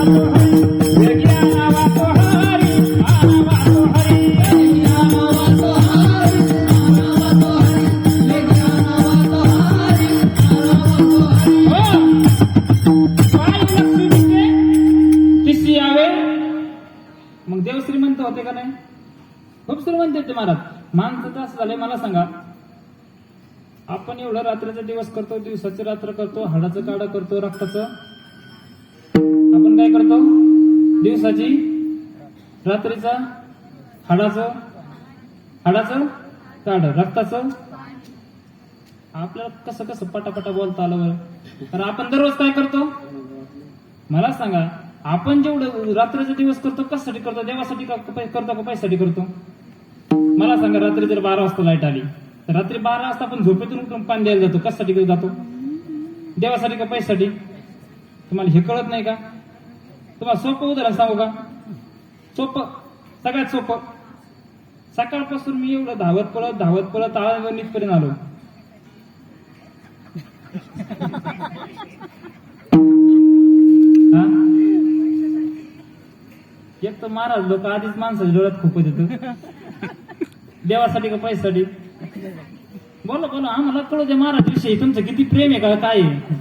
मग देव श्रीमंत होते का नाही? खूप श्रीमंत होते महाराज. माणसं तास झाले झालंय मला सांगा. आपण एवढं रात्रीचा दिवस करतो दिवसाची रात्र करतो हाडाचं काढा करतो रक्ताचं. काय करतो? दिवसाची? रात्रीचा? हाडाचं? हाडाचं? ताड रक्ताचं? आपल्याला कसं कसं पटापटा बोलता आलं बरं. तर आपण दररोज काय करतो? मला सांगा आपण जेवढं रात्रीचा दिवस करतो कशासाठी करतो? देवासाठी का करतो का पैशासाठी करतो? मला सांगा रात्री जर बारा वाजता लाइट आली तर रात्री बारा वाजता आपण झोपेतून उठून पाणी द्यायला जातो. कशासाठी जातो? देवासाठी का पैशासाठी? तुम्हाला हे कळत नाही का? तुम्हाला सोपं उदाहरण सांगू का? सोपं. सगळ्यात सोपं. सकाळपासून मी एवढं धावत पळत धावत पळत आळंदीपर्यंत आलो. एक तर महाराज लोक आधीच माणसाच्या डोळ्यात खूप येत देवासाठी का पैशासाठी? बोला बोला. आम्हाला कळू दे महाराज विषयी. तुमचं किती प्रेम आहे का? काय आहे?